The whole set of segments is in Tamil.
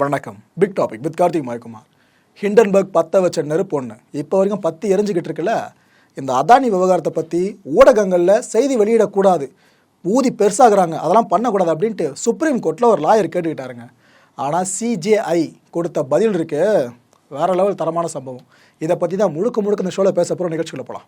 வணக்கம். Big topic with Karthik Mayakumar. Hindenburg பத்த வச்ச நெருப்பு ஒன்று இப்போ வரைக்கும் பற்றி எரிஞ்சுக்கிட்டு இருக்குல்ல இந்த அதானி விவகாரத்தை பற்றி ஊடகங்களில் செய்தி வெளியிடக்கூடாது. ஊதி பெருசாகிறாங்க. அதெல்லாம் பண்ணக்கூடாது அப்படின்ட்டு சுப்ரீம் கோர்ட்டில் ஒரு லாயர் கேட்டுக்கிட்டாருங்க. ஆனால் சிஜேஐ கொடுத்த பதில் இருக்கு. வேற லெவல் தரமான சம்பவம். இதை பற்றி தான் முழுக்க முழுக்க இந்த ஷோவில் பேச போகிற நிகழ்ச்சிகளை போகலாம்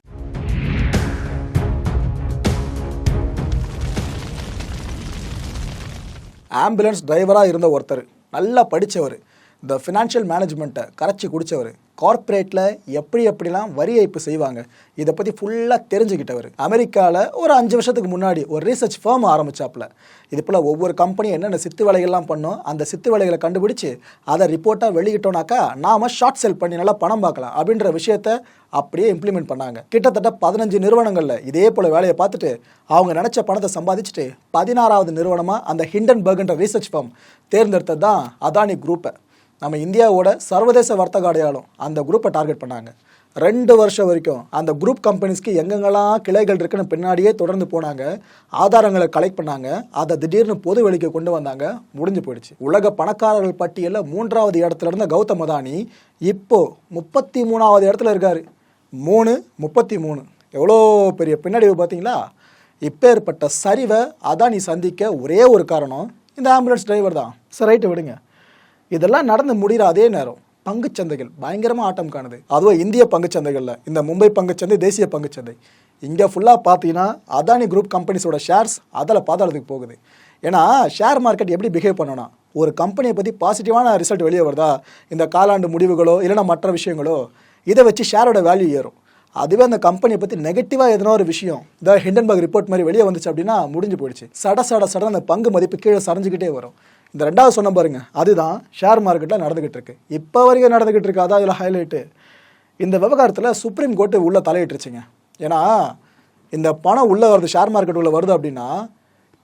ஆம்புலன்ஸ் டிரைவராக இருந்த ஒருத்தர். நல்லா படித்தவர் இந்த ஃபினான்ஷியல் மேனேஜ்மெண்ட்டை கரைச்சி குடித்தவர் கார்ப்பரேட்டில் எப்படி எப்படிலாம் வரி ஏய்ப்பு செய்வாங்க இதை பற்றி ஃபுல்லாக தெரிஞ்சுக்கிட்டவர். அமெரிக்காவில் ஒரு அஞ்சு வருஷத்துக்கு முன்னாடி ஒரு ரீசர்ச் ஃபேம் ஆரம்பிச்சாப்புல இது போல் ஒவ்வொரு கம்பெனியும் என்னென்ன சித்து வேலைகள்லாம் பண்ணோம் அந்த சித்து வேலைகளை கண்டுபிடிச்சு அதை ரிப்போர்ட்டாக வெளியிட்டோம்னாக்கா நாம ஷார்ட் செல் பண்ணி நல்லா பணம் பார்க்கலாம் அப்படின்ற விஷயத்த அப்படியே இம்ப்ளிமெண்ட் பண்ணாங்க. கிட்டத்தட்ட பதினஞ்சு நிறுவனங்களில் இதே போல் வேலையை பார்த்துட்டு அவங்க நினச்ச பணத்தை சம்பாதிச்சுட்டு பதினாறாவது நிறுவனமாக அந்த ஹிண்டன்பர்க்ன்ற ரீசர்ச் ஃபார்ம் தேர்ந்தெடுத்தது தான் அதானி குரூப்பை நம்ம இந்தியாவோட சர்வதேச வர்த்தக அடையாளம் அந்த குரூப்பை டார்கெட் பண்ணாங்க. ரெண்டு வருஷம் வரைக்கும் அந்த குரூப் கம்பெனிஸ்க்கு எங்கெங்கெல்லாம் கிளைகள் இருக்குன்னு பின்னாடியே தொடர்ந்து போனாங்க. ஆதாரங்களை கலெக்ட் பண்ணாங்க. அதை திடீர்னு பொது வெளிக்கு கொண்டு வந்தாங்க. முடிஞ்சு போயிடுச்சு. உலக பணக்காரர்கள் பட்டியலில் மூன்றாவது இடத்துல இருந்த கௌதம் அதானி இப்போ முப்பத்தி மூணாவது இடத்துல இருக்கார். மூணு முப்பத்தி மூணு. எவ்வளோ பெரிய பின்னடைவு பார்த்தீங்களா? இப்பேற்பட்ட சரிவை அதானி சந்திக்க ஒரே ஒரு காரணம் இந்த ஆம்புலன்ஸ் டிரைவர் தான். சரி ரைட்டு விடுங்க. இதெல்லாம் நடந்து முடிகிற அதே நேரம். பங்குச்சந்தைகள் பயங்கரமாக ஆட்டம் காணுது. அதுவும் இந்திய பங்குச்சந்தைகளில் இந்த மும்பை பங்குச்சந்தை தேசிய பங்குச்சந்தை இங்கே ஃபுல்லாக பார்த்தீங்கன்னா அதானி குரூப் கம்பெனிஸோட ஷேர்ஸ் அதில் பாதாளத்துக்கு போகுது. ஏன்னா ஷேர் மார்க்கெட் எப்படி பிஹேவ் பண்ணணும்னா ஒரு கம்பெனியை பற்றி பாசிட்டிவான ரிசல்ட் வெளியே வருதா இந்த காலாண்டு முடிவுகளோ இல்லைனா மற்ற விஷயங்களோ இதை வச்சு ஷேரோட வேல்யூ ஏறும். அதுவே அந்த கம்பெனியை பற்றி நெகட்டிவாக எதனா ஒரு விஷயம் இந்த ஹிண்டன்பர்க் ரிப்போர்ட் மாதிரி வெளியே வந்துச்சு அப்படின்னா முடிஞ்சு போயிடுச்சு. சட சட சட அந்த பங்கு மதிப்பு கீழே சரிஞ்சுக்கிட்டே வரும். இந்த ரெண்டாவது சொன்ன பாருங்க அதுதான் ஷேர் மார்க்கெட்டில் நடந்துகிட்டு இருக்கு. இப்போ வரைக்கும் நடந்துகிட்டு இருக்கு அதான் இதில் ஹைலைட்டு இந்த விவகாரத்தில் சுப்ரீம் கோர்ட்டு உள்ளே தலையிட்டுருச்சுங்க. ஏன்னா இந்த பணம் உள்ளே வருது ஷேர் மார்க்கெட் உள்ளே வருது அப்படின்னா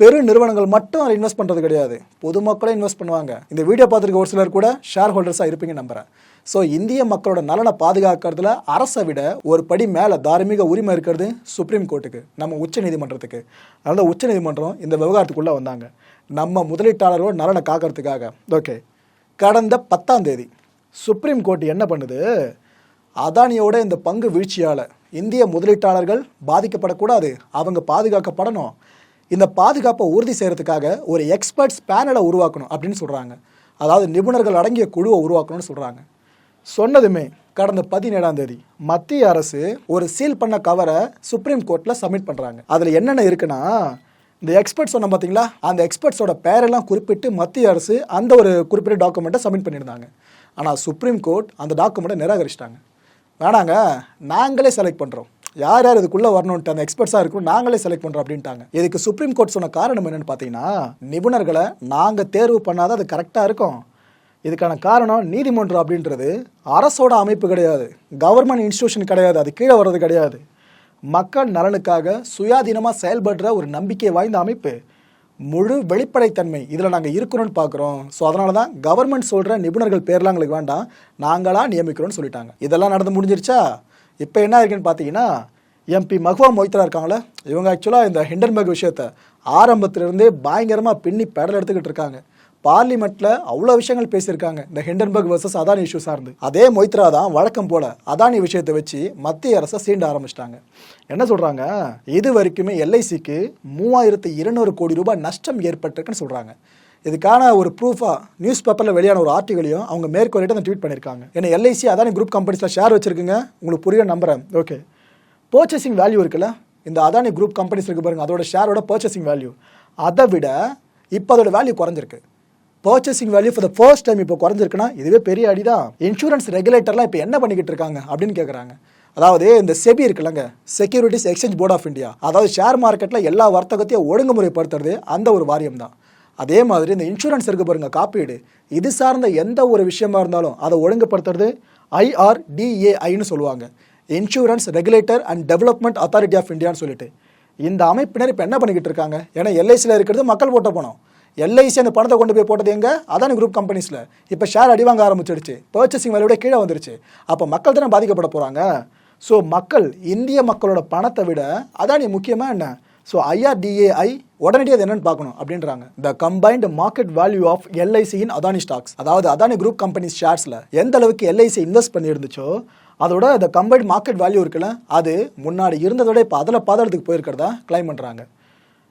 பெரு நிறுவனங்கள் மட்டும் அதில் இன்வெஸ்ட் பண்ணுறது கிடையாது. பொதுமக்களே இன்வெஸ்ட் பண்ணுவாங்க. இந்த வீடியோ பார்த்துருக்க ஒரு சிலர் கூட ஷேர் ஹோல்டர்ஸாக இருப்பீங்க நம்புறேன். ஸோ இந்திய மக்களோட நலனை பாதுகாக்கிறதுல அரசை விட ஒரு படி மேலே தார்மீக உரிமை இருக்கிறது சுப்ரீம் கோர்ட்டுக்கு நம்ம உச்ச நீதிமன்றத்துக்கு. உச்சநீதிமன்றம் உச்ச நீதிமன்றம் இந்த விவகாரத்துக்குள்ளே வந்தாங்க. நம்ம முதலீட்டாளரோட நலனை காக்கிறதுக்காக. ஓகே கடந்த பத்தாம் தேதி சுப்ரீம் கோர்ட் என்ன பண்ணுது? அதானியோட இந்த பங்கு வீழ்ச்சியால் இந்திய முதலீட்டாளர்கள் பாதிக்கப்படக்கூடாது. அவங்க பாதுகாக்கப்படணும். இந்த பாதுகாப்பை உறுதி செய்கிறதுக்காக ஒரு எக்ஸ்பர்ட்ஸ் பேனலை உருவாக்கணும் அப்படின்னு சொல்கிறாங்க அதாவது நிபுணர்கள் அடங்கிய குழுவை உருவாக்கணும்னு சொல்கிறாங்க சொன்னதுமே கடந்த பதினேழாம் தேதி. மத்திய அரசு ஒரு சீல் பண்ண கவரை சுப்ரீம் கோர்ட்டில் சப்மிட் பண்ணுறாங்க அதில் என்னென்ன இருக்குன்னா இந்த எக்ஸ்பர்ட் சொன்ன பார்த்தீங்களா அந்த எக்ஸ்பர்ட்ஸோட பேரெல்லாம் குறிப்பிட்டு மத்திய அரசு அந்த ஒரு குறிப்பிட்ட டாக்குமெண்ட்டை சப்மிட் பண்ணியிருந்தாங்க. ஆனால் சுப்ரீம் கோர்ட் அந்த டாக்குமெண்ட்டை நிராகரிச்சிட்டாங்க. வேணாங்க நாங்களே செலக்ட் பண்ணுறோம் யார் யார் இதுக்குள்ளே வரணுன்ட்டு அந்த எக்ஸ்பர்ட்ஸாக இருக்கும் நாங்களே செலக்ட் பண்ணுறோம் அப்படின்ட்டாங்க. இதுக்கு சுப்ரீம் கோர்ட் சொன்ன காரணம் என்னென்னு பார்த்தீங்கன்னா நிபுணர்களை நாங்கள் தேர்வு பண்ணாத அது கரெக்டாக இருக்கும். இதுக்கான காரணம் நீதிமன்றம் அப்படின்றது அரசோட அமைப்பு கிடையாது. கவர்மெண்ட் இன்ஸ்டியூஷன் கிடையாது. அது கீழே வர்றது கிடையாது. மக்கள் நலனுக்காக சுயாதீனமாக செயல்படுற ஒரு நம்பிக்கை வாய்ந்த அமைப்பு. முழு வெளிப்படைத்தன்மை இதில் நாங்கள் இருக்கிறோன்னு பார்க்குறோம் ஸோ அதனால தான் கவர்மெண்ட் சொல்கிற நிபுணர்கள் பேர்லாம் எங்களுக்கு வேண்டாம். நாங்களாக நியமிக்கிறோன்னு சொல்லிட்டாங்க. இதெல்லாம் நடந்து முடிஞ்சிருச்சா? இப்போ என்ன இருக்குன்னு பார்த்தீங்கன்னா எம்பி மகுவா மொய்த்ரா இருக்காங்களே இவங்க ஆக்சுவலாக இந்த ஹிண்டன்பர்க் விஷயத்தை ஆரம்பத்திலிருந்தே பயங்கரமாக பின்னி பெடல் எடுத்துக்கிட்டு இருக்காங்க. பார்லிமெண்ட்ல அவ்வளோ விஷயங்கள் பேசியிருக்காங்க. இந்த ஹிண்டன்பர்க் வர்சஸ் அதானி இஷ்யூ சார்ந்து. அதே மொய்த்ரா தான் வழக்கம் போல அதானி விஷயத்தை வச்சு மத்திய அரசை சீண்ட ஆரம்பிச்சிட்டாங்க. என்ன சொல்றாங்க? இது வரைக்குமே எல்ஐசிக்கு மூவாயிரத்து இருநூறு கோடி ரூபாய் நஷ்டம் ஏற்பட்டிருக்குன்னு சொல்றாங்க. இதுக்கான ஒரு ப்ரூஃபா நியூஸ் பேப்பரில் வெளியான ஒரு ஆர்டிகளையும் அவங்க மேற்கொள்ளிட்டு அந்த ட்வீட் பண்ணியிருக்காங்க. ஏன்னா எல்ஐசி அதானி குரூப் கம்பெனிஸில் ஷேர் வச்சிருக்குங்க? உங்களுக்கு புரிய நம்புறேன். ஓகே பர்ச்சேசிங் வேல்யூ இருக்குல்ல? இந்த அதானி குரூப் கம்பெனிஸ் இருக்கு பாருங்க அதோட ஷேரோட பர்ச்சேசிங் வேல்யூ அதை விட இப்போ அதோட வேல்யூ குறைஞ்சிருக்கு. Purchasing value for the first time இப்போ குறைஞ்சிருக்குன்னா இதுவே பெரிய அடி தான் இன்சூரன்ஸ் ரெகுலேட்டர்லாம் இப்போ என்ன பண்ணிக்கிட்டு இருக்காங்க அப்படின்னு கேட்குறாங்க அதாவது இந்த செபி இருக்குல்லங்க securities exchange board of India அதாவது ஷேர் மார்க்கெட்டில் எல்லா வர்த்தகத்தையும் ஒழுங்குமுறைப்படுத்துறது அந்த ஒரு வாரியம் தான் அதே மாதிரி இந்த இன்சூரன்ஸ் இருக்குது பாருங்க காப்பீடு. இது சார்ந்த எந்த ஒரு விஷயமா இருந்தாலும் அதை ஒழுங்குபடுத்துறது ஐஆர்டிஏஐன்னு சொல்லுவாங்க. Insurance regulator and development authority of இந்தியான்னு சொல்லிட்டு. இந்த அமைப்பினர் இப்போ என்ன பண்ணிக்கிட்டு இருக்காங்க? ஏன்னா எல்ஐசியில் இருக்கிறது மக்கள் போட்ட பணம் எல்ஐசி அந்த பணத்தை கொண்டு போய் போட்டது எங்கே? அதானி குரூப் கம்பெனிஸில் இப்போ ஷேர் அடிவாங்க ஆரம்பிச்சிடுச்சு. பர்ச்சேசிங் விலையோட கீழே வந்துருச்சு. அப்போ மக்கள் தானே பாதிக்கப்பட போகிறாங்க ஸோ மக்கள் இந்திய மக்களோட பணத்தை விட அதானி முக்கியமாக என்ன? ஸோ ஐஆர்டிஏஐ உடனடியாக அது என்னன்னு பார்க்கணும் அப்படின்றாங்க. The combined market value of LIC in Adani stocks அதாவது அதானி குரூப் கம்பெனிஸ் ஷேர்ஸில் எந்த அளவுக்கு எல்ஐசி இன்வெஸ்ட் பண்ணியிருந்துச்சோ அதோட இந்த கம்பைன்ட் மார்க்கெட் வேல்யூ இருக்குல்ல அது முன்னாடி இருந்ததோட இப்போ அதில் பாதாளத்துக்கு போயிருக்கிறதா? கிளைம் பண்ணுறாங்க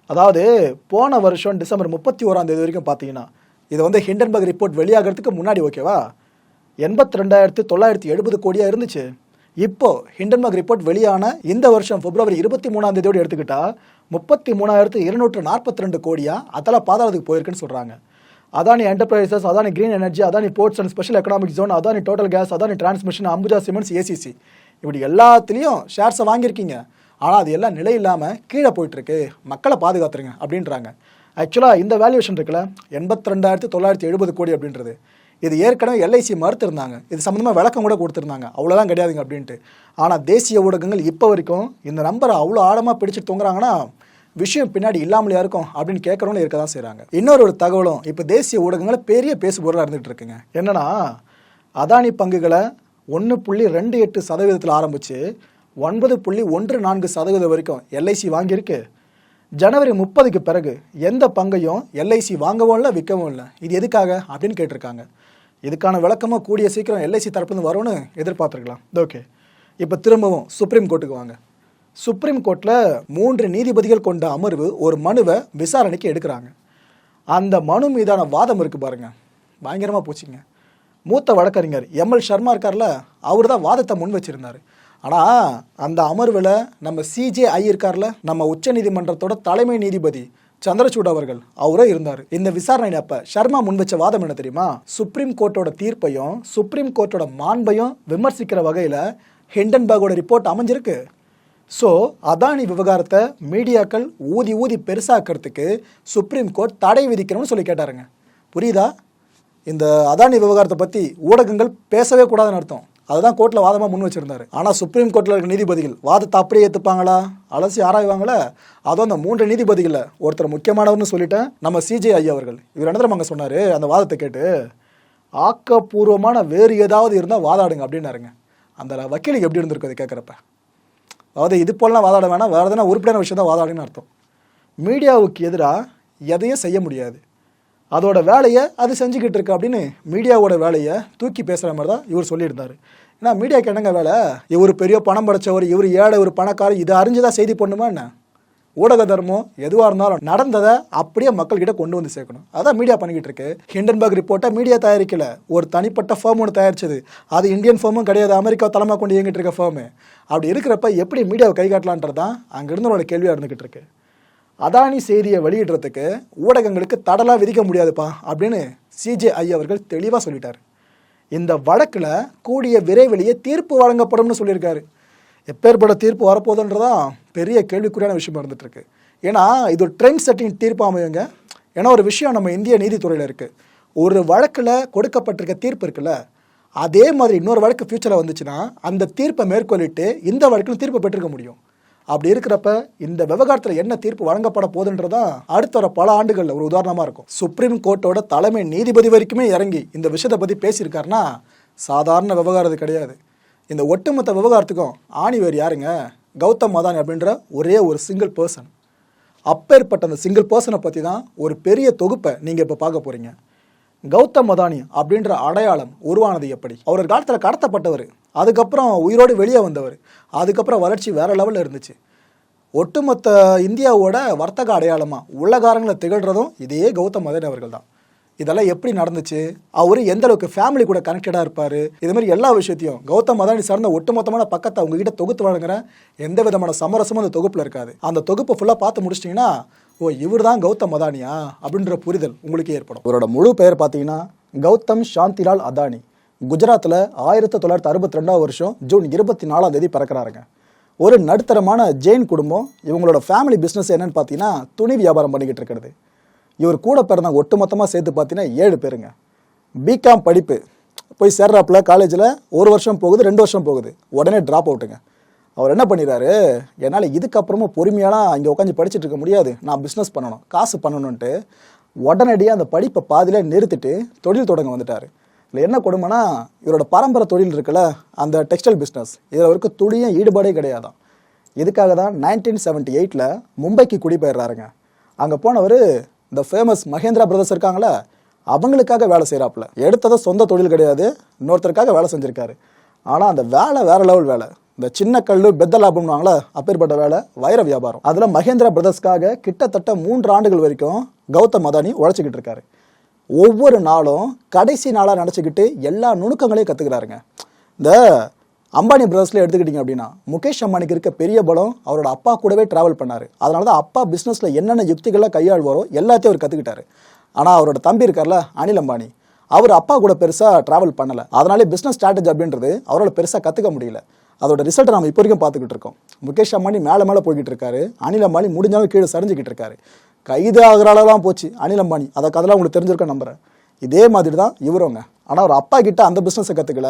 அதாவது போன வருஷம் டிசம்பர் முப்பத்தி ஓராம் தேதி வரைக்கும் பார்த்தீங்கன்னா இது வந்து ஹிண்டன்பர்க் ரிப்போர்ட் வெளியாகிறதுக்கு முன்னாடி ஓகேவா? எண்பத்தி ரெண்டாயிரத்து தொள்ளாயிரத்தி எழுபது கோடியாக இருந்துச்சு. இப்போ ஹிண்டன்பர்க் ரிப்போர்ட் வெளியான இந்த வருஷம் பிப்ரவரி இருபத்தி மூணாம் தேதியோடு எடுத்துக்கிட்டா முப்பத்தி மூணாயிரத்து இருநூற்று நாற்பத்தி ரெண்டு கோடியா அதெல்லாம் பாதாளத்துக்கு போயிருக்குன்னு சொல்கிறாங்க Adani enterprises Adani green energy Adani ports and special economic zone Adani total gas Adani transmission Ambuja cements ACC இப்படி எல்லாத்துலேயும் ஷேர்ஸை வாங்கியிருக்கீங்க. ஆனால் அது எல்லாம் நிலை இல்லாமல் கீழே போயிட்டுருக்கு. மக்களை பாதுகாத்துருங்க அப்படின்றாங்க. ஆக்சுவலாக இந்த வேல்யூவேஷன் இருக்குல்ல எண்பத்தி ரெண்டாயிரத்தி தொள்ளாயிரத்தி எழுபது கோடி அப்படின்றது. இது ஏற்கனவே எல்ஐசி மறுத்திருந்தாங்க. இது சம்மந்தமாக விளக்கம் கூட கொடுத்துருந்தாங்க. அவ்வளோதான் கிடையாதுங்க அப்படின்ட்டு. ஆனால் தேசிய ஊடகங்கள் இப்போ வரைக்கும் இந்த நம்பரை அவ்வளோ ஆழமாக பிடிச்சிட்டு தூங்குறாங்கன்னா விஷயம் பின்னாடி இல்லாமலையா இருக்கும் அப்படின்னு கேட்குறவங்களும் இருக்க தான் செய்கிறாங்க இன்னொரு ஒரு தகவலும் இப்போ தேசிய ஊடகங்கள் பெரிய பேசுபொருளாக இருந்துகிட்டு இருக்குங்க. என்னன்னா அதானி பங்குகளை ஒன்று புள்ளி ரெண்டு எட்டு சதவீதத்தில் ஆரம்பித்து ஒன்பது புள்ளி ஒன்று நான்கு சதவீதம் வரைக்கும் எல்ஐசி வாங்கியிருக்கு. ஜனவரி முப்பதுக்கு பிறகு எந்த பங்கையும் எல்ஐசி வாங்கவும் இல்லை விற்கவும் இல்லை. இது எதுக்காக அப்படின்னு கேட்டிருக்காங்க. இதுக்கான விளக்கமாக கூடிய சீக்கிரம் எல்ஐசி தரப்புலேருந்து வரும்னு எதிர்பார்த்துருக்கலாம். ஓகே. இப்போ திரும்பவும் சுப்ரீம் கோர்ட்டுக்கு வாங்க. சுப்ரீம் கோர்ட்டில் மூன்று நீதிபதிகள் கொண்ட அமர்வு ஒரு மனுவை விசாரணைக்கு எடுக்கிறாங்க. அந்த மனு மீதான வாதம் இருக்குது பாருங்கள் பயங்கரமாக போச்சுங்க. மூத்த வழக்கறிஞர் எம்எல் சர்மா இருக்கார்ல அவர் தான் வாதத்தை முன் வச்சிருந்தார். ஆனால் அந்த அமர்வில் நம்ம சிஜே இருக்கார்ல நம்ம உச்சநீதிமன்றத்தோட தலைமை நீதிபதி சந்திரசூட் அவர்கள் அவரே இருந்தார். இந்த விசாரணை அப்ப சர்மா முன் வச்ச வாதம் என்ன தெரியுமா? சுப்ரீம் கோர்ட்டோட தீர்ப்பையும் சுப்ரீம் கோர்ட்டோட மாண்பையும் விமர்சிக்கிற வகையில் ஹிண்டன்பர்கோட ரிப்போர்ட் அமைஞ்சிருக்கு. ஸோ அதானி விவகாரத்தை மீடியாக்கள் ஊதி ஊதி பெருசாக்கிறதுக்கு சுப்ரீம் கோர்ட் தடை விதிக்கணும்னு சொல்லி கேட்டாருங்க. புரியுதா? இந்த அதானி விவகாரத்தை பற்றி ஊடகங்கள் பேசவே கூடாதுன்னு அர்த்தம். அதுதான் கோர்ட்டில் வாதமாக முன் வச்சிருந்தார். ஆனால் சுப்ரீம் கோர்ட்டில் இருக்க நீதிபதிகள் வாதத்தை அப்படியே ஏற்றுப்பாங்களா அலசி ஆராய்வாங்களா? அதுவும் அந்த மூன்று நீதிபதிகளில் ஒருத்தர் முக்கியமானவர்னு சொல்லிட்டேன். நம்ம சிஜே ஐயா அவர்கள். இவர் என்ன அங்கே சொன்னார்? அந்த வாதத்தை கேட்டு ஆக்கப்பூர்வமான வேறு ஏதாவது இருந்தால் வாதாடுங்க அப்படின்னாருங்க. அந்த வக்கீலுக்கு எப்படி இருந்திருக்கு அது கேட்குறப்ப அதாவது இது போலலாம் வாதாட வேணாம் வேறு எதனா உறுப்பினர் விஷயம் தான் வாதாடுன்னு அர்த்தம். மீடியாவுக்கு எதிராக எதையும் செய்ய முடியாது. அதோட வேலையை அது செஞ்சுக்கிட்டு இருக்கு அப்படின்னு மீடியாவோட வேலையை தூக்கி பேசுகிற மாதிரி தான் இவர் சொல்லியிருந்தார். ஏன்னா மீடியாவுக்கு என்னங்க வேலை? இவர் பெரிய பணம் படைச்சவர் இவர் ஏழை ஒரு பணக்காரர் இதை அறிஞ்சு தான் செய்தி பண்ணுமா என்ன? ஊடக தர்மம் எதுவாக இருந்தாலும் நடந்ததை அப்படியே மக்கள்கிட்ட கொண்டு வந்து சேர்க்கணும். அதான் மீடியா பண்ணிக்கிட்டு இருக்கு. ஹிண்டன்பர்க் ரிப்போர்ட்டை மீடியா தயாரிக்கல. ஒரு தனிப்பட்ட ஃபேம் ஒன்று தயாரிச்சது. அது இந்தியன் ஃபேமும் கிடையாது. அமெரிக்கா தலைமை கொண்டு இயங்கிட்டு இருக்க ஃபேமு அப்படி இருக்கிறப்ப எப்படி மீடியாவை கை காட்டலான்றது தான் அங்கிருந்தவரோட கேள்வியாக இருந்துகிட்டு இருக்கு. அதானி செய்தியை வெளியிடுறதுக்கு ஊடகங்களுக்கு தடலாக விதிக்க முடியாதுப்பா அப்படின்னு சிஜேஐ அவர்கள் தெளிவாக சொல்லிட்டார். இந்த வழக்கில் கூடிய விரைவிலேயே தீர்ப்பு வழங்கப்படும்னு சொல்லியிருக்காரு. எப்பேற்பட்ட தீர்ப்பு வரப்போகுதுன்றதான் பெரிய கேள்விக்குறியான விஷயமா இருந்துகிட்ருக்கு ஏன்னா இது ஒரு ட்ரெண்ட் செட்டிங் தீர்ப்பு அமையுங்க. ஏன்னா ஒரு விஷயம் நம்ம இந்திய நீதித்துறையில் இருக்குது ஒரு வழக்கில் கொடுக்கப்பட்டிருக்க தீர்ப்பு இருக்குல்ல அதே மாதிரி இன்னொரு வழக்கு ஃப்யூச்சரில் வந்துச்சுன்னா அந்த தீர்ப்பை மேற்கொள்ளிட்டு இந்த வழக்கில் தீர்ப்பு பெற்றிருக்க முடியும். அப்படி இருக்கிறப்ப இந்த விவகாரத்தில் என்ன தீர்ப்பு வழங்கப்பட போகுதுன்றதா அடுத்த வர பல ஆண்டுகளில் ஒரு உதாரணமாக இருக்கும். சுப்ரீம் கோர்ட்டோட தலைமை நீதிபதி வரைக்குமே இறங்கி இந்த விஷயத்தை பற்றி பேசியிருக்காருன்னா சாதாரண விவகாரம் இது கிடையாது. இந்த ஒட்டுமொத்த விவகாரத்துக்கும் ஆணிவேர் யாருங்க? கௌதம் அதானி அப்படின்ற ஒரே ஒரு சிங்கிள் பர்சன் அப்பேற்பட்ட அந்த சிங்கிள் பர்சனை பற்றி தான் ஒரு பெரிய தொகுப்பை நீங்கள் இப்போ பார்க்க போகிறீங்க கௌதம் அதானி அப்படின்ற அடையாளம் உருவானது எப்படி? அவர் காலத்தில் கடத்தப்பட்டவர் அதுக்கப்புறம் உயிரோடு வெளியே வந்தவர். அதுக்கப்புறம் வளர்ச்சி வேறு லெவலில் இருந்துச்சு. ஒட்டுமொத்த இந்தியாவோட வர்த்தக அடையாளமாக உலகாரங்களை திகழ்கிறதும் இதே கௌதம் மதன் அவர்கள் தான். இதெல்லாம் எப்படி நடந்துச்சு? அவர் எந்த அளவுக்கு ஃபேமிலி கூட கனெக்டடாக இருப்பார்? இது மாதிரி எல்லா விஷயத்தையும் கௌதம் அதானி சார்ந்த ஒட்டுமொத்தமான பக்கத்தை அவங்ககிட்ட தொகுத்து வழங்குறேன் எந்த விதமான சமரசமும் அந்த தொகுப்பில் இருக்காது. அந்த தொகுப்பை ஃபுல்லாக பார்த்து முடிச்சிட்டிங்கன்னா ஓ இவர் தான் கௌதம் அதானியா? அப்படின்ற புரிதல் உங்களுக்கு ஏற்படும். இவரோட முழு பெயர் பார்த்தீங்கன்னா கௌதம் சாந்திலால் அதானி. குஜராத்தில் ஆயிரத்தி தொள்ளாயிரத்தி அறுபத்தி ரெண்டாவது வருஷம் ஜூன் இருபத்தி நாலாம் தேதி பிறக்கிறாருங்க. ஒரு நடுத்தரமான ஜெயின் குடும்பம் இவங்களோட ஃபேமிலி பிஸ்னஸ் என்னன்னு பார்த்தீங்கன்னா துணி வியாபாரம் பண்ணிக்கிட்டு இருக்கிறது. இவர் கூட பிறந்தவங்க ஒட்டுமொத்தமாக சேர்த்து பார்த்தீங்கன்னா ஏழு பேருங்க. பிகாம் படிப்பு. போய் சேர்றாப்புல காலேஜில் ஒரு வருஷம் போகுது ரெண்டு வருஷம் போகுது. உடனே ட்ராப் அவுட்டுங்க அவர் என்ன பண்ணிடுறாரு என்னால் இதுக்கப்புறமும் பொறுமையாலாம் இங்கே உட்காந்து படிச்சுட்டு இருக்க முடியாது. நான் பிஸ்னஸ் பண்ணணும் காசு பண்ணணுன்ட்டு உடனடியாக அந்த படிப்பை பாதியிலே நிறுத்திட்டு தொழில் தொடங்க வந்துட்டார். இல்லை என்ன கொடுமைனா இவரோட பரம்பரை தொழில் இருக்குல்ல அந்த டெக்ஸ்டைல் பிஸ்னஸ் இதில் அவருக்கு துளியும் ஈடுபாடே கிடையாதான் இதுக்காக தான் நைன்டீன் செவன்ட்டி எயிட்டில் மும்பைக்கு குடிபெயர்றாருங்க. அங்கே போனவர் இந்த ஃபேமஸ் மகேந்திரா பிரதர்ஸ் இருக்காங்களே அவங்களுக்காக வேலை செய்கிறாப்புல எடுத்ததை சொந்த தொழில் கிடையாது இன்னொருத்தருக்காக வேலை செஞ்சுருக்காரு. ஆனால் அந்த வேலை வேற லெவல் வேலை. இந்த சின்ன கல் பெத்த லாபம்னுவாங்களே அப்பேற்பட்ட வேலை வைர வியாபாரம். அதில் மகேந்திரா பிரதர்ஸ்க்காக கிட்டத்தட்ட மூன்று ஆண்டுகள் வரைக்கும் கௌதம் அதானி உழைச்சிக்கிட்டு இருக்காரு. ஒவ்வொரு நாளும் கடைசி நாளாக நினச்சிக்கிட்டு எல்லா நுணுக்கங்களையும் கற்றுக்கிறாருங்க இந்த அம்பானி பிரதர்ஸில் எடுத்துக்கிட்டிங்க அப்படின்னா முகேஷ் அம்பானிக்கு இருக்க பெரிய பலம் அவரோட அப்பா கூடவே ட்ராவல் பண்ணார். அதனால தான் அப்பா பிஸ்னஸில் என்னென்ன யுக்திகளை கையாள்வாரோ எல்லாத்தையும் அவர் கற்றுக்கிட்டாரு ஆனால் அவரோட தம்பி இருக்கார்ல அனில் அம்பானி அவர் அப்பா கூட பெருசாக ட்ராவல் பண்ணலை. அதனாலே பிஸ்னஸ் ஸ்ட்ராட்டஜி அப்படின்றது அவரால் பெருசாக கற்றுக்க முடியல. அதோட ரிசல்ட்டை நம்ம இப்போ வரைக்கும் பார்த்துக்கிட்டு இருக்கோம். முகேஷ் அம்பானி மேலே மேலே போய்கிட்டு இருக்காரு. அனில் அம்பானி முடிஞ்சாலும் கீழே சரிஞ்சுக்கிட்டு இருக்காரு. கைது ஆகிற அளவுலாம் போச்சு அனில் அம்பானி. அதை கதெல்லாம் உங்களுக்கு தெரிஞ்சிருக்க நம்புறேன். இதே மாதிரி தான் இவருங்க ஆனால் அவர் அப்பா கிட்ட அந்த பிஸ்னஸை கற்றுக்கல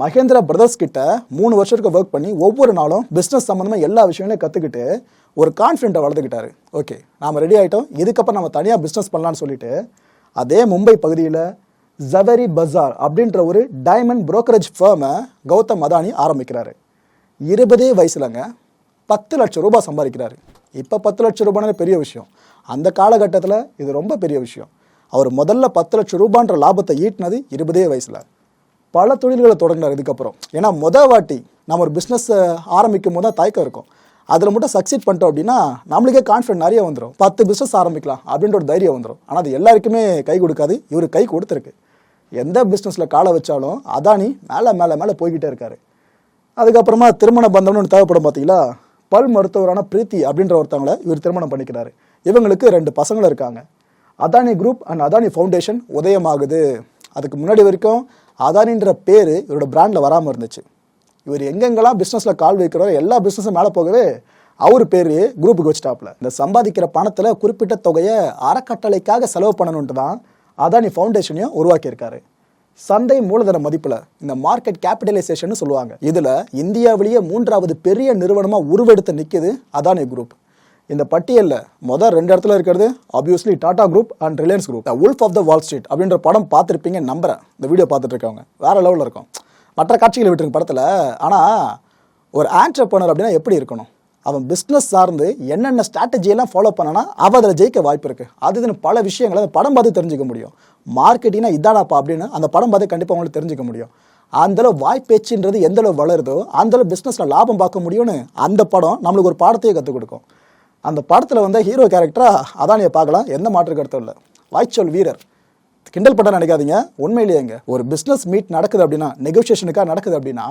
மகேந்திரா பிரதர்ஸ் கிட்ட மூணு வருஷத்துக்கு ஒர்க் பண்ணி ஒவ்வொரு நாளும் பிஸ்னஸ் சம்மந்தமாக எல்லா விஷயங்களையும் கற்றுக்கிட்டு ஒரு கான்ஃபிடென்ட்டை வளர்த்துக்கிட்டாரு. ஓகே நாம ரெடி ஆகிட்டோம் இதுக்கப்புறம் நம்ம தனியாக பிஸ்னஸ் பண்ணலான்னு சொல்லிட்டு அதே மும்பை பகுதியில் ஜவரி பஜார் அப்படின்ற ஒரு டைமண்ட் புரோக்கரேஜ் ஃபேமை கௌதம் அதானி ஆரம்பிக்கிறாரு. இருபதே வயசுலங்க பத்து லட்சம் ரூபாய் சம்பாதிக்கிறாரு. இப்போ பத்து லட்சம் ரூபாய்னு பெரிய விஷயம். அந்த காலகட்டத்தில் இது ரொம்ப பெரிய விஷயம். அவர் முதல்ல பத்து லட்சம் ரூபான்ற லாபத்தை ஈட்டினது இருபதே வயசில். பல தொழில்களை தொடங்கினார் இதுக்கப்புறம். ஏன்னா முத வாட்டி நம்ம ஒரு பிஸ்னஸ் ஆரம்பிக்கும் போது தான் தயக்கம் இருக்கும். அதில் மட்டும் சக்சீட் பண்ணிட்டோம் அப்படின்னா நம்மளுக்கே கான்ஃபிடன்ட் நிறைய வந்துடும் பத்து பிஸ்னஸ் ஆரம்பிக்கலாம் அப்படின்ற ஒரு தைரியம் வந்துடும் ஆனால் அது எல்லாருக்குமே கை கொடுக்காது. இவர் கை கொடுத்துருக்கு. எந்த பிஸ்னஸில் காலை வச்சாலும் அதானி மேலே மேலே மேலே போய்கிட்டே இருக்காரு. அதுக்கப்புறமா திருமண பந்தம்னு ஒன்று தேவைப்படும் பார்த்தீங்களா பல் மருத்துவரான பிரீத்தி அப்படின்ற ஒருத்தவங்களை இவர் திருமணம் பண்ணிக்கிறாரு. இவங்களுக்கு ரெண்டு பசங்களும் இருக்காங்க. Adani group and Adani foundation உதயமாகுது. அதுக்கு முன்னாடி வரைக்கும் அதானின்ற பேர் இவரோட பிராண்டில் வராமல் இருந்துச்சு. இவர் எங்கெங்கெல்லாம் பிஸ்னஸில் கால் வைக்கிறாரோ எல்லா பிஸ்னஸும் மேலே போகவே அவர் பேர் குரூப்புக்கு வச்சுட்டாப்ல இந்த சம்பாதிக்கிற பணத்தில் குறிப்பிட்ட தொகையை அறக்கட்டளைக்காக செலவு பண்ணணுன்ட்டு தான் அதானி ஃபவுண்டேஷனையும் உருவாக்கியிருக்காரு. சந்தை மூலதன மதிப்பில் இந்த மார்க்கெட் கேபிட்டலைசேஷன் சொல்லுவாங்க. இதில் இந்தியாவிலேயே மூன்றாவது பெரிய நிறுவனமாக உருவெடுத்து நிற்குது அதானி குரூப் இந்த பட்டியலில் மொதல் ரெண்டு இடத்துல இருக்கிறது obviously Tata group and Reliance group wolf of the wall street அப்படின்ற படம் பார்த்துருப்பீங்க நம்புறேன். இந்த வீடியோ பார்த்துட்டு இருக்கவங்க வேற லெவலில் இருக்கும். மற்ற காட்சிகளை விட்டுருங்க படத்தில். ஆனால் ஒரு ஆண்டர்பனர் அப்படின்னா எப்படி இருக்கணும்? அவன் பிஸ்னஸ் சார்ந்து என்னென்ன ஸ்ட்ராட்டஜியெல்லாம் ஃபாலோ பண்ணனா அவன் அதில் ஜெயிக்க வாய்ப்பு இருக்குது அது இதுன்னு பல விஷயங்களை அந்த படம் பார்த்து தெரிஞ்சுக்க முடியும். மார்க்கெட்டிங்னா இதானாப்பா அப்படின்னு அந்த படம் பார்த்து கண்டிப்பாக அவங்களுக்கு தெரிஞ்சுக்க முடியும். அந்தளவு வாய்ப்பேச்சுன்றது எந்தளவு வளருதோ அந்தளவு பிஸ்னஸில் லாபம் பார்க்க முடியும்னு அந்த படம் நம்மளுக்கு ஒரு பாடத்தையே கற்றுக் கொடுக்கும். அந்த படத்தில் வந்து ஹீரோ கேரக்டராக அதானியை பார்க்கலாம். எந்த மாற்று கருத்தும் இல்லை வாய்ச்சொல் வீரர். கிண்டல் பண்ண நினைக்காதீங்க. உண்மையிலேயேங்க ஒரு பிஸ்னஸ் மீட் நடக்குது அப்படின்னா நெகோசியேஷனுக்காக நடக்குது அப்படின்னா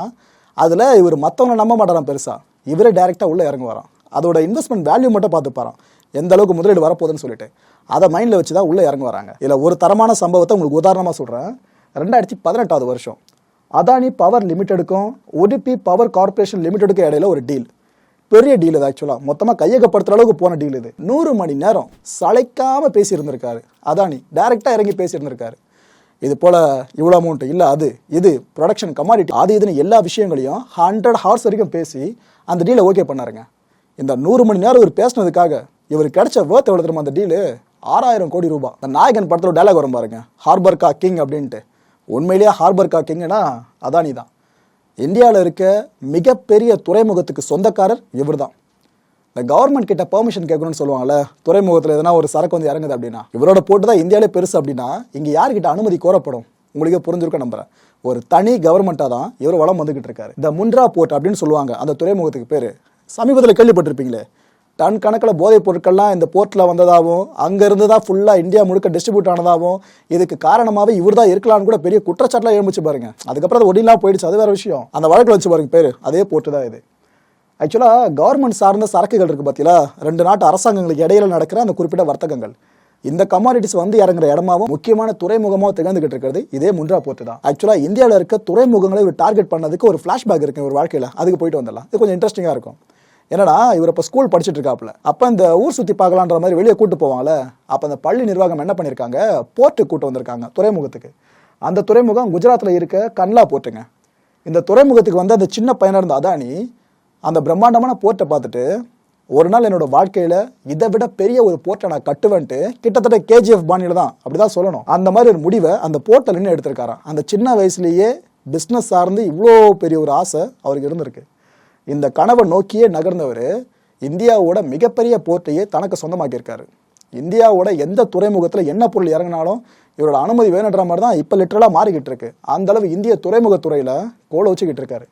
அதில் இவர் மற்றவங்களை நம்ப மாட்டாராம் பெருசாக இவரே டேரெக்டாக உள்ளே இறங்க வரான். அதோட இன்வெஸ்ட்மெண்ட் வேல்யூ மட்டும் பார்த்துப்பாராம் எந்த அளவுக்கு முதலீடு வரப்போகுதுன்னு சொல்லிட்டு. அதை மைண்டில் வச்சு தான் உள்ளே இறங்க வராங்க. இதில் ஒரு தரமான சம்பவத்தை உங்களுக்கு உதாரணமாக சொல்கிறேன் ரெண்டாயிரத்தி பதினெட்டாவது வருஷம். அதானி பவர் லிமிட்டெடுக்கும் உடுப்பி பவர் கார்ப்பரேஷன் லிமிட்டெடுக்கும் இடையில ஒரு டீல் பெரிய டீல் இது ஆக்சுவலாக மொத்தமாக கையகப்படுத்துகிற அளவுக்கு போன டீல் இது. நூறு மணி நேரம் சளைக்காமல் பேசியிருந்திருக்காரு. அதானி டைரெக்டாக இறங்கி பேசியிருந்திருக்காரு. இது போல் இவ்வளோ அமௌண்ட்டு இல்லை அது இது ப்ரொடக்ஷன் கமாடிட்டி அது இதுன்னு எல்லா விஷயங்களையும் ஹண்ட்ரட் ஹார்ஸ் வரைக்கும் பேசி அந்த டீலை ஓகே பண்ணாருங்க. இந்த நூறு மணி நேரம் இவர் பேசினதுக்காக இவர் கிடைச்ச வேர்த் எவ்வளோ தெரியுமா அந்த டீலு ஆறாயிரம் கோடி ரூபாய். இந்த நாயகன் படத்தில் டைலாக் வரும் பாருங்க. ஹார்பர் கா கிங் அப்படின்ட்டு. உண்மையிலேயே ஹார்பர் கா கிங்னா அதானி தான். இந்தியாவில் இருக்க மிகப்பெரிய துறைமுகத்துக்கு சொந்தக்காரர் இவர் தான் இந்த கவர்மெண்ட் கிட்ட பெர்மிஷன் கேட்கணும்னு சொல்லுவாங்கல்ல துறைமுகத்தில் எதனா ஒரு சரக்கு வந்து இறங்குது அப்படின்னா இவரோட போட்டு தான் இந்தியாவிலே பெருசு அப்படின்னா இங்கே யார்கிட்ட அனுமதி கோரப்படும்? உங்களுக்கே புரிஞ்சிருக்க நம்புறேன். ஒரு தனி கவர்மெண்ட்டாக தான் இவர் வளம் வந்துகிட்டு இருக்காரு. இந்த முன்ரா போர்ட் அப்படின்னு சொல்லுவாங்க அந்த துறைமுகத்துக்கு பேர். சமீபத்தில் கேள்விப்பட்டிருப்பீங்களே டன் கணக்கில் போதைப் பொருட்கள்லாம் இந்த போர்ட்டில் வந்ததாகவும் அங்கேருந்து தான் ஃபுல்லாக இந்தியா முழுக்க டிஸ்ட்ரிபியூட் ஆனதாகவும் இதுக்கு காரணமாகவே இவர் தான் இருக்கலாம்னு கூட பெரிய குற்றச்சாட்டெலாம் எழுந்துச்சு பாருங்க. அதுக்கப்புறம் அது ஒடிலாம் போயிடுச்சு அது வேற விஷயம். அந்த வழக்கில் வச்சு பாருங்க பேர் அதே போர்ட்டு தான் இது. ஆக்சுவலாக கவர்மெண்ட் சார்ந்த சரக்குகள் இருக்குது பார்த்தீங்களா ரெண்டு நாட்டு அரசாங்கங்களுக்கு இடையில நடக்கிற அந்த குறிப்பிட்ட வர்த்தகங்கள். இந்த கமாடிட்டிஸ் வந்து இறங்குற இடமாவும் முக்கியமான துறைமுகமாக திகழ்ந்துகிட்டு இருக்கிறது. இதே முன்றா போர்ட்டு தான். ஆக்சுவலாக இந்தியாவில் இருக்க துறைமுகங்களை ஒரு டார்கெட் பண்ணதுக்கு ஒரு ஃப்ளாஷ்பேக் இருக்கு ஒரு வாழ்க்கையில். அதுக்கு போயிட்டு வந்துடலாம். இது கொஞ்சம் இன்ட்ரெஸ்டிங்காக இருக்கும். என்னடா இவர் இப்போ ஸ்கூல் படிச்சுட்டு இருக்காப்புல அப்போ இந்த ஊர் சுற்றி பார்க்கலான்ற மாதிரி வெளியே கூட்டு போவாங்கல்ல? அப்போ அந்த பள்ளி நிர்வாகம் என்ன பண்ணியிருக்காங்க? போர்ட்டுக்கு கூட்டு வந்திருக்காங்க துறைமுகத்துக்கு. அந்த துறைமுகம் குஜராத்தில் இருக்க கன்லா போர்ட்டுங்க. இந்த துறைமுகத்துக்கு வந்து அந்த சின்ன பையனாக இருந்த அதானி அந்த பிரம்மாண்டமான போர்ட்டை பார்த்துட்டு ஒரு நாள் என்னோட வாழ்க்கையில் இதை விட பெரிய ஒரு போர்ட்டை நான் கட்டுவேன்ட்டு கிட்டத்தட்ட கேஜிஎஃப் பாணியில் தான் அப்படி தான் சொல்லணும். அந்த மாதிரி ஒரு முடிவை அந்த போர்ட்டில் நின்று எடுத்திருக்காராம். அந்த சின்ன வயசுலேயே பிஸ்னஸ் சார்ந்து இவ்வளோ பெரிய ஒரு ஆசை அவருக்கு இருந்திருக்கு. இந்த கனவை நோக்கியே நகர்ந்தவர் இந்தியாவோட மிகப்பெரிய போர்ட்டையே தனக்கு சொந்தமாக்கியிருக்காரு. இந்தியாவோட எந்த துறைமுகத்தில் என்ன பொருள் இறங்கினாலும் இவரோட அனுமதி வேணுன்ற மாதிரி தான் இப்போ லிட்டரலாக மாறிக்கிட்டு இருக்கு. அந்த அளவு இந்திய துறைமுகத்துறையில் கோலை வச்சுக்கிட்டு இருக்காரு.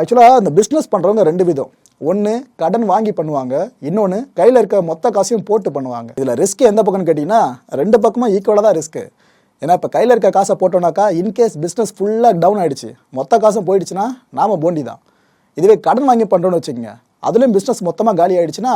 ஆக்சுவலாக இந்த பிஸ்னஸ் பண்ணுறவங்க ரெண்டு விதம். ஒன்று கடன் வாங்கி பண்ணுவாங்க. இன்னொன்று கையில் இருக்க மொத்த காசையும் போட்டு பண்ணுவாங்க. இதில் ரிஸ்க் எந்த பக்கம்னு கேட்டிங்கன்னா ரெண்டு பக்கமும் ஈக்குவலாக தான் ரிஸ்க்கு ஏன்னா இப்போ கையில் இருக்க காசை போட்டோம்னாக்கா இன்கேஸ் பிஸ்னஸ் ஃபுல்லாக டவுன் ஆகிடுச்சு மொத்த காசும் போயிடுச்சுன்னா நாம போண்டி தான் இதுவே கடன் வாங்கி பண்ணுறோன்னு வச்சுக்கோங்க. அதுலேயும் பிஸ்னஸ் மொத்தமாக காலி ஆகிடுச்சுன்னா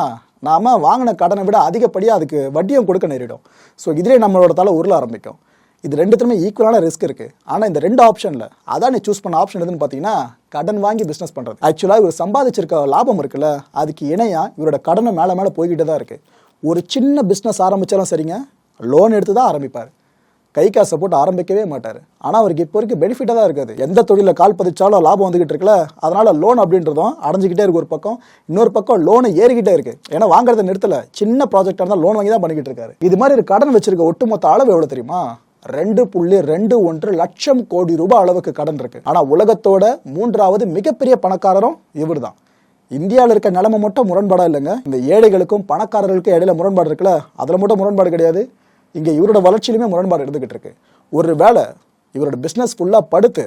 நாம் வாங்கின கடனை விட அதிகப்படியாக அதுக்கு வட்டியும் கொடுக்க நேரிடும். ஸோ இதிலே நம்மளோட தலை உருள ஆரம்பிக்கும். இது ரெண்டுத்துலையுமே ஈக்குவலான ரிஸ்க் இருக்குது ஆனால் இந்த ரெண்டு ஆப்ஷனில் அதான் நீ சூஸ் பண்ண ஆப்ஷன் எதுன்னு பார்த்தீங்கன்னா கடன் வாங்கி பிஸ்னஸ் பண்ணுறது ஆக்சுவலாக இவர் சம்பாதிச்சிருக்க லாபம் இருக்குல்ல அதுக்கு இணையாக இவரோட கடனை மேலே மேலே போய்கிட்டு தான் இருக்குது ஒரு சின்ன பிஸ்னஸ் ஆரம்பித்தாலும் சரிங்க லோன் எடுத்து தான் ஆரம்பிப்பார். கை காசை போட்டு ஆரம்பிக்கவே மாட்டார். ஆனால் அவருக்கு இப்போ வரைக்கும் பெனிஃபிட்டாக தான் இருக்காது. எந்த தொழிலில் கால் பதிச்சாலும் லாபம் வந்துகிட்டு இருக்குல்ல? அதனால லோன் அப்படின்றதும் அடைஞ்சிக்கிட்டே இருக்கு ஒரு பக்கம். இன்னொரு பக்கம் லோனை ஏறிக்கிட்டே இருக்கு. ஏன்னா வாங்குறத நிறுத்தல. சின்ன ப்ராஜெக்டாக இருந்தால் லோன் வாங்கி தான் பண்ணிக்கிட்டு இருக்காரு. இது மாதிரி ஒரு கடன் வச்சிருக்க ஒட்டுமொத்த அளவு எவ்வளோ தெரியுமா? ரெண்டு புள்ளி ரெண்டு ஒன்று லட்சம் கோடி ரூபாய் அளவுக்கு கடன் இருக்கு. ஆனால் உலகத்தோட மூன்றாவது மிகப்பெரிய பணக்காரரும் இவர் தான் இந்தியாவில் இருக்க நிலைமை மட்டும் முரண்பாடாக இல்லைங்க. இந்த ஏழைகளுக்கும் பணக்காரர்களுக்கும் இடையில முரண்பாடு இருக்குல்ல? அதில் மட்டும் முரண்பாடு கிடையாது. இங்கே இவரோட வளர்ச்சியிலுமே முரண்பாடு இருந்துகிட்டு இருக்கு. ஒரு வேளை இவரோட பிஸ்னஸ் ஃபுல்லாக படுத்து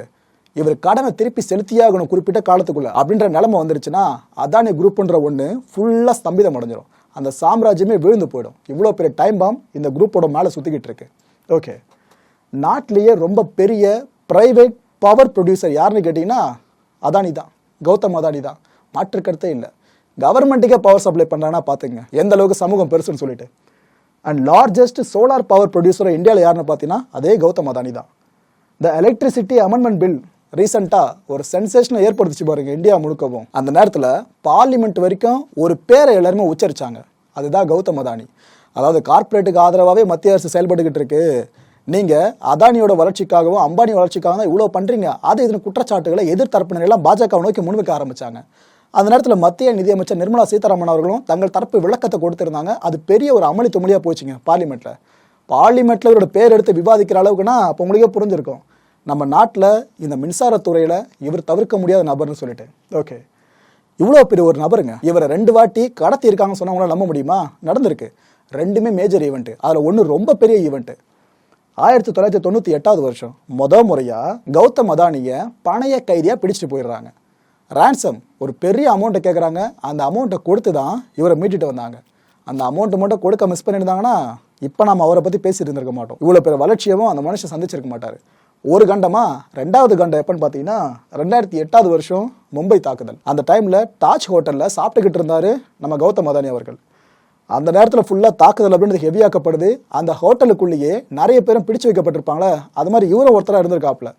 இவர் கடனை திருப்பி செலுத்தியாகணும் குறிப்பிட்ட காலத்துக்குள்ள அப்படின்ற நிலைமை வந்துருச்சுன்னா அதானி குரூப்ன்ற ஒன்று ஃபுல்லாக ஸ்தம்பிதம் அடைஞ்சிரும். அந்த சாம்ராஜ்யமே விழுந்து போயிடும். இவ்வளோ பெரிய டைம் பாம் இந்த குரூப்போட மேலே சுற்றிக்கிட்டு இருக்கு. ஓகே நாட்டிலேயே ரொம்ப பெரிய ப்ரைவேட் பவர் ப்ரொடியூசர் யாருன்னு கேட்டிங்கன்னா அதானி தான். கௌதம் அதானி தான். மாற்று கருத்தே இல்லை கவர்மெண்ட்டுக்கே பவர் சப்ளை பண்ணுறாங்கன்னா பார்த்துங்க எந்த அளவுக்கு சமூகம் பெருசுன்னு சொல்லிட்டு. And largest solar power producer இந்தியாவில் யாருன்னு பார்த்தீங்கன்னா அதே கௌதம் அதானி தான். த எலக்ட்ரிசிட்டி அமெண்ட்மெண்ட் பில் ரீசெண்டாக ஒரு சென்சேஷனை ஏற்படுத்திச்சு பாருங்க இந்தியா முழுக்கவும். அந்த நேரத்தில் பார்லிமெண்ட் வரைக்கும் ஒரு பேரை எல்லாருமே உச்சரிச்சாங்க. அதுதான் கௌதம் அதானி. அதாவது கார்ப்பரேட்டுக்கு ஆதரவாகவே மத்திய அரசு செயல்பட்டுக்கிட்டு இருக்கு. நீங்கள் அதானியோட வளர்ச்சிக்காகவும் அம்பானி வளர்ச்சிக்காகவும் தான் இவ்வளோ பண்ணுறீங்க அது இதன் குற்றச்சாட்டுகளை எதிர்த்தரப்பினர் எல்லாம் பாஜக நோக்கி முன்வைக்க ஆரம்பிச்சாங்க. அந்த நேரத்தில் மத்திய நிதியமைச்சர் நிர்மலா சீதாராமன் அவர்களும் தங்கள் தரப்பு விளக்கத்தை கொடுத்திருந்தாங்க. அது பெரிய ஒரு அமளி துமளியாக போச்சுங்க பார்லிமெண்ட்டில் பார்லிமெண்ட்டில் இவரோட பேர் எடுத்து விவாதிக்கிற அளவுக்குன்னா அப்போ உங்களுக்கே புரிஞ்சிருக்கும். நம்ம நாட்டில் இந்த மின்சாரத்துறையில் இவர் தவிர்க்க முடியாத நபர்னு சொல்லிட்டு. ஓகே. இவ்வளோ பெரிய ஒரு நபருங்க. இவரை ரெண்டு வாட்டி கடத்தி இருக்காங்கன்னு சொன்னவங்களால நம்ப முடியுமா? நடந்திருக்கு. ரெண்டுமே மேஜர் ஈவெண்ட்டு அதில் ஒன்று ரொம்ப பெரிய ஈவெண்ட்டு ஆயிரத்தி தொள்ளாயிரத்தி தொண்ணூற்றி எட்டாவது வருஷம். முத முறையாக கௌதம் அதானியை பணைய கைதியாக பிடிச்சிட்டு போயிடுறாங்க. ரேன்சம் ஒரு பெரிய அமௌண்ட்டை கேட்குறாங்க அந்த அமௌண்ட்டை கொடுத்து தான் இவரை மீட்டுட்டு வந்தாங்க. அந்த அமௌண்ட்டை மட்டும் கொடுக்க மிஸ் பண்ணியிருந்தாங்கன்னா இப்போ நம்ம அவரை பற்றி பேசிட்டு இருந்திருக்க மாட்டோம். இவ்வளோ பெரிய வளர்ச்சியமும் அந்த மனுஷன் சந்திச்சிருக்க மாட்டார். ஒரு கண்டமா ரெண்டாவது கண்டம் எப்பன்னு பார்த்தீங்கன்னா ரெண்டாயிரத்தி எட்டாவது வருஷம் மும்பை தாக்குதல். அந்த டைமில் தாஜ் ஹோட்டலில் சாப்பிட்டுக்கிட்டு இருந்தார் நம்ம கௌதம் அதானி அவர்கள். அந்த நேரத்தில் ஃபுல்லாக தாக்குதல் அப்படின்றது ஹெவியாக்கப்படுது அந்த ஹோட்டலுக்குள்ளேயே நிறைய பேரும் பிடிச்சு வைக்கப்பட்டிருப்பாங்களே. அது மாதிரி இவரும் ஒருத்தராக இருந்திருக்காப்புல.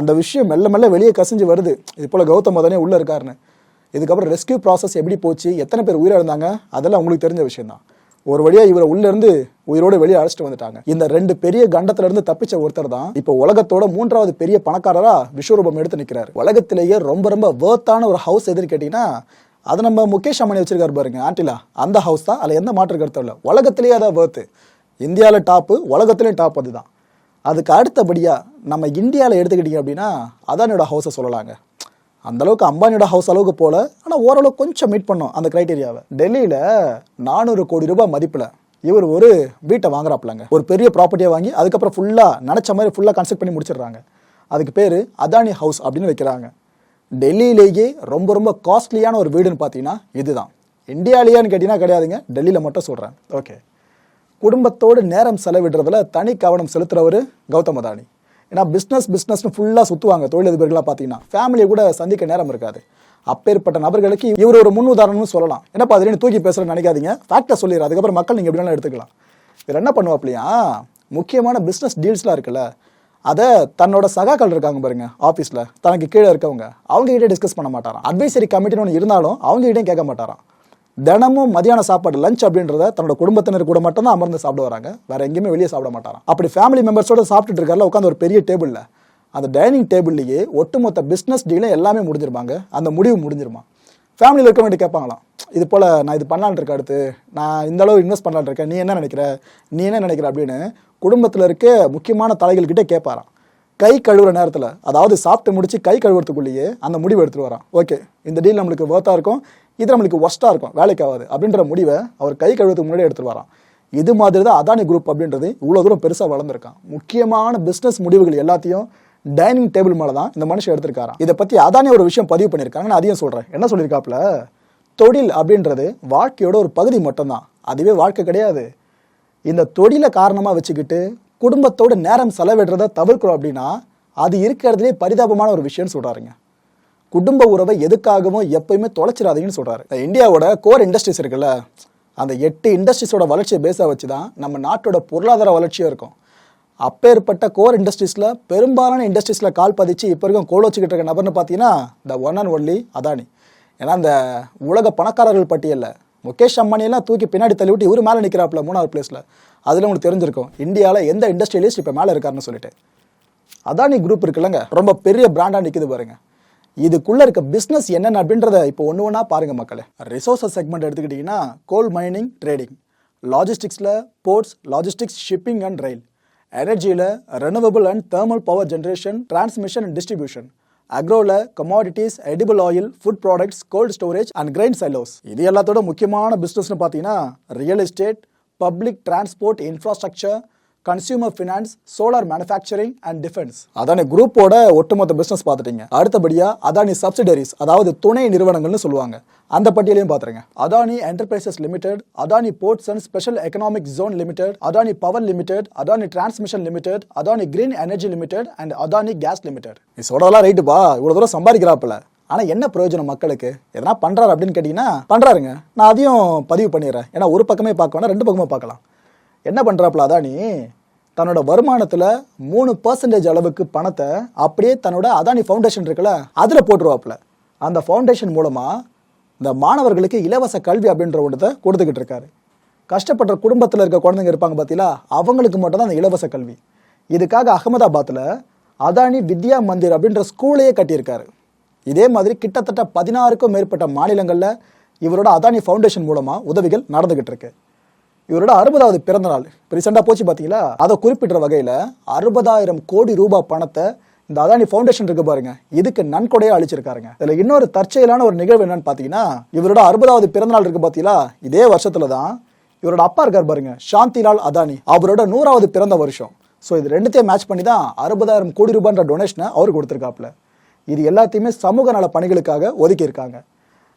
அந்த விஷயம் மெல்ல மெல்ல வெளியே கசிஞ்சு வருது. இது போல் கௌதம் மதனே உள்ளே இருக்காருன்னு. இதுக்கப்புறம் ரெஸ்கியூ ப்ராசஸ் எப்படி போச்சு? எத்தனை பேர் உயிரிழந்தாங்க அதெல்லாம் உங்களுக்கு தெரிஞ்ச விஷயம் தான் ஒரு வழியாக இவரை உள்ளேருந்து உயிரோடு வெளியே அழைச்சிட்டு வந்துட்டாங்க. இந்த ரெண்டு பெரிய கண்டத்திலிருந்து தப்பிச்ச ஒருத்தர் தான் இப்போ உலகத்தோட மூன்றாவது பெரிய பணக்காரராக விஸ்வரூபம் எடுத்து நிற்கிறாரு உலகத்திலேயே ரொம்ப ரொம்ப வேர்த்தான ஒரு ஹவுஸ் எதுன்னு கேட்டிங்கன்னா அது நம்ம முகேஷ் அம்பானி வச்சிருக்காரு பாருங்க ஆண்டிலா. அந்த ஹவுஸ் தான். அதில் எந்த மாற்று கருத்தும் இல்லை. உலகத்திலேயே அதான் வேர்த்து இந்தியாவில் டாப்பு உலகத்திலேயும் டாப் அதுதான். அதுக்கு அடுத்தபடியாக நம்ம இந்தியாவில் எடுத்துக்கிட்டீங்க அப்படின்னா அதானியோட ஹவுஸை சொல்லலாங்க. அந்தளவுக்கு அம்பானியோட ஹவுஸ் அளவுக்கு போல ஆனால் ஓரளவு கொஞ்சம் மீட் பண்ணோம் அந்த க்ரைட்டீரியாவை டெல்லியில் நானூறு கோடி ரூபாய் மதிப்பில் இவர் ஒரு வீட்டை வாங்குறாப்புலங்க. ஒரு பெரிய ப்ராப்பர்ட்டியை வாங்கி அதுக்கப்புறம் ஃபுல்லாக நினச்ச மாதிரி ஃபுல்லாக கன்ஸ்ட்ரக்ட் பண்ணி முடிச்சிடுறாங்க. அதுக்கு பேர் அதானி ஹவுஸ் அப்படின்னு வைக்கிறாங்க. டெல்லியிலேயே ரொம்ப ரொம்ப காஸ்ட்லியான ஒரு வீடுன்னு பார்த்தீங்கன்னா இதுதான். இந்தியாலேயான்னு கேட்டிங்கன்னா கிடையாதுங்க. டெல்லியில் மட்டும் சொல்கிறேன் ஓகே குடும்பத்தோடு நேரம் செலவிடுறதுல தனி கவனம் செலுத்துறவர் கௌதம் அதானி. ஏன்னா பிஸ்னஸ் பிஸ்னஸ்னு ஃபுல்லாக சுற்றுவாங்க தொழிலதிபர்களாக பார்த்தீங்கன்னா ஃபேமிலியை கூட சந்திக்க நேரம் இருக்காது. அப்பேற்பட்ட நபர்களுக்கு இவர் ஒரு முன் உதாரணம்னு சொல்லலாம். என்னப்பா அதில் தூக்கி பேசுகிறேன்னு நினைக்காதீங்க. ஃபேக்டை சொல்லிடுற அதுக்கப்புறம் மக்கள் நீங்கள் எப்படினாலும் எடுத்துக்கலாம். இவர் என்ன பண்ணுவாப்லையா முக்கியமான பிஸ்னஸ் டீல்ஸ்லாம் இருக்குல்ல அதை தன்னோட சகாக்கள் இருக்காங்க பாருங்க ஆஃபீஸில் தனக்கு கீழே இருக்கவங்க. அவங்க கிட்டே டிஸ்கஸ் பண்ண மாட்டாராம். அட்வைசரி கமிட்டின்னு ஒன்று இருந்தாலும் அவங்க கிட்டேயும் கேட்க மாட்டாராம். தினமும் மதியான சாப்பாடு லஞ்ச் அப்படின்றத தன்னோட குடும்பத்தினர் கூட மட்டும் தான் அமர்ந்து சாப்பிட வராங்க. வேற எங்கேயுமே வெளியே சாப்பிட மாட்டாராம். அப்படி ஃபேமிலி மெம்பர்ஸோட சாப்பிட்டுட்டு இருக்காருல உட்காந்து ஒரு பெரிய டேபிளில் அந்த டைனிங் டேபிள்லேயே ஒட்டுமொத்த பிஸ்னஸ் டீலும் எல்லாமே முடிஞ்சிருப்பாங்க அந்த முடிவு முடிஞ்சிருமா? ஃபேமிலியில் இருக்க வேண்டிய கேட்பாங்களாம் இது போல் நான் இது பண்ணலான்னு இருக்கேன் அடுத்து. நான் இந்த அளவு இன்வெஸ்ட் பண்ணலான்னு இருக்கேன். நீ என்ன நினைக்கிற? நீ என்ன நினைக்கிற அப்படின்னு குடும்பத்தில் இருக்க முக்கியமான தலைகள் கிட்டே கேட்பாராம். கை கழுவுற நேரத்தில் அதாவது சாப்பிட்டு முடிச்சு கை கழுவுறதுக்குள்ளேயே அந்த முடிவு எடுத்துகிட்டு வரான். ஓகே இந்த டீல் நம்மளுக்கு ஒர்த்தாக இருக்கும். இது நம்மளுக்கு ஒஸ்ட்டாக இருக்கும் வேலைக்கு ஆகாது அப்படின்ற முடிவை அவர் கை கழுவுறதுக்கு முன்னாடி எடுத்துகிட்டு வரான் இது மாதிரி தான் அதானி குரூப் அப்படின்றது இவ்வளோ தூரம் பெருசாக வளர்ந்துருக்கான். முக்கியமான பிஸ்னஸ் முடிவுகள் எல்லாத்தையும் டைனிங் டேபிள் மேலே தான் இந்த மனுஷன் எடுத்திருக்காராம். இதை பற்றி அதானி ஒரு விஷயம் பதிவு பண்ணியிருக்காங்க நான் அதையும் சொல்கிறேன் என்ன சொல்லியிருக்காப்புல? தொழில் அப்படின்றது வாழ்க்கையோட ஒரு பகுதி மட்டும்தான். அதுவே வாழ்க்கை கிடையாது. இந்த தொழிலை காரணமாக வச்சுக்கிட்டு குடும்பத்தோட நேரம் செலவிடுறத தவிர்க்கிறோம் அப்படின்னா அது இருக்கிறதுலே பரிதாபமான ஒரு விஷயம்னு சொல்கிறாருங்க குடும்ப உறவை எதுக்காகவும் எப்பயுமே தொலைச்சிடாதீங்கன்னு சொல்கிறாரு இந்தியாவோட கோர் இண்டஸ்ட்ரீஸ் இருக்குல்ல அந்த எட்டு இண்டஸ்ட்ரீஸோட வளர்ச்சியை பேஸாக வச்சு தான் நம்ம நாட்டோட பொருளாதார வளர்ச்சியும் இருக்கும். அப்பேற்பட்ட கோர் இண்டஸ்ட்ரீஸில் பெரும்பாலான இண்டஸ்ட்ரீஸில் கால் பதிச்சு இப்போ வரைக்கும் கோல் வச்சுக்கிட்டு இருக்க நபர்னு பார்த்தீங்கன்னா the one and only Adani. ஏன்னா அந்த உலக பணக்காரர்கள் பட்டியலில் முகேஷ் அம்பானியெல்லாம் தூக்கி பின்னாடி தள்ளிவிட்டு இவர் மேலே நிற்கிறாப்புல மூணாவது பிளேஸில் அதில் உங்களுக்கு தெரிஞ்சிருக்கும் இந்தியாவில் எந்த இண்டஸ்ட்ரியலிஸ்ட் இப்போ மேலே இருக்காருன்னு சொல்லிட்டு. அதானி குரூப் இருக்குல்லங்க ரொம்ப பெரிய பிராண்டாக நிற்கிது பாருங்கள் இதுக்குள்ள இருக்க பிஸ்னஸ் என்னென்ன அப்படின்றத இப்போ ஒன்று ஒன்றா பாருங்க மக்களே. ரிசோர்ஸஸ் செக்மெண்ட் எடுத்துக்கிட்டிங்கன்னா coal mining trading லாஜிஸ்டிக்ஸில் ports logistics shipping and rail எனர்ஜியில் renewable and thermal power generation transmission and distribution அக்ரோவில் commodities edible oil food products cold storage and grain silos இது எல்லாத்தோட முக்கியமான பிஸ்னஸ்னு பார்த்தீங்கன்னா real estate public transport infrastructure consumer finance solar manufacturing and defence Adani குரூப்போட ஒட்டுமொத்த பிசினஸ் பார்த்துட்டீங்க. அடுத்தபடியாக அதானி சப்சிடரிஸ் அதாவது துணை நிறுவனங்கள்னு சொல்லுவாங்க. அந்த பட்டியலையும் பார்த்துருங்க. Adani enterprises limited Adani ports and special economic zone limited Adani power limited Adani transmission limited Adani green energy limited and Adani gas limited நீ சொல்றதெல்லாம் ரைட்டுப்பா இவ்வளோ தூரம் சம்பாதிக்கிறாப்புல. ஆனால் என்ன பிரயோஜனம் மக்களுக்கு? எதனா பண்ணுறாரு அப்படின்னு கேட்டிங்கன்னா பண்ணுறாருங்க நான் அதையும் பதிவு பண்ணிடுறேன். ஏன்னா ஒரு பக்கமே பார்க்க வேணா ரெண்டு பக்கமே பார்க்கலாம். என்ன பண்ணுறாப்புல அதானி? தன்னோட வருமானத்தில் மூணு பர்சன்டேஜ் அளவுக்கு பணத்தை அப்படியே தன்னோட அதானி ஃபவுண்டேஷன் இருக்குல்ல அதில் போட்டுருவாப்புல அந்த ஃபவுண்டேஷன் மூலமாக இந்த மாணவர்களுக்கு இலவச கல்வி அப்படின்ற ஒன்றத்தை கொடுத்துக்கிட்டு இருக்காரு. கஷ்டப்படுற குடும்பத்தில் இருக்க குழந்தைங்க இருப்பாங்க பார்த்தீங்களா அவங்களுக்கு மட்டும்தான் அந்த இலவச கல்வி. இதுக்காக அகமதாபாத்தில் அதானி வித்யா மந்திர் அப்படின்ற ஸ்கூலையே கட்டியிருக்காரு. இதே மாதிரி கிட்டத்தட்ட பதினாறுக்கும் மேற்பட்ட மாநிலங்களில் இவரோட அதானி ஃபவுண்டேஷன் மூலமாக உதவிகள் நடந்துகிட்டு இருக்கு. இவரோட அறுபதாவது பிறந்த நாள் இப்போ ரீசெண்டாக போச்சு பார்த்தீங்களா அதை குறிப்பிட்ட வகையில் அறுபதாயிரம் கோடி ரூபாய் பணத்தை இந்த அதானி ஃபவுண்டேஷன் இருக்கு பாருங்க. இதுக்கு நன்கொடையாக அழிச்சிருக்காருங்க இதில் இன்னொரு தற்செயலான ஒரு நிகழ்வு என்னன்னு பார்த்தீங்கன்னா இவரோட அறுபதாவது பிறந்தநாள் இருக்கு பார்த்தீங்களா இதே வருஷத்துல தான் இவரோட அப்பா இருக்கார் பாருங்க சாந்திலால் அதானி. அவரோட நூறாவது பிறந்த வருஷம். ஸோ இது ரெண்டுத்தையும் மேட்ச் பண்ணி தான் அறுபதாயிரம் கோடி ரூபான்ற டொனேஷனை அவர் கொடுத்துருக்காப்புல. இது எல்லாத்தையுமே சமூக நல பணிகளுக்காக ஒதுக்கியிருக்காங்க.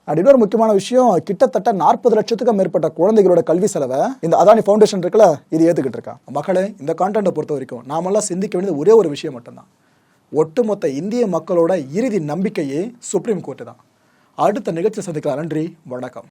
அப்படின்னு ஒரு இன்னொரு முக்கியமான விஷயம் கிட்டத்தட்ட நாற்பது லட்சத்துக்கும் மேற்பட்ட குழந்தைகளோட கல்வி செலவை இந்த அதானி ஃபவுண்டேஷன் இருக்குல்ல இது ஏற்றுக்கிட்டு இருக்கா. மக்களே இந்த கான்டென்ட்டை பொறுத்த வரைக்கும் நாமெல்லாம் சிந்திக்க வேண்டியது ஒரே ஒரு விஷயம் மட்டும்தான். ஒட்டுமொத்த இந்திய மக்களோட இறுதி நம்பிக்கையே சுப்ரீம் கோர்ட்டு தான். அடுத்த நிகழ்ச்சி சந்திக்கலாம். நன்றி வணக்கம்.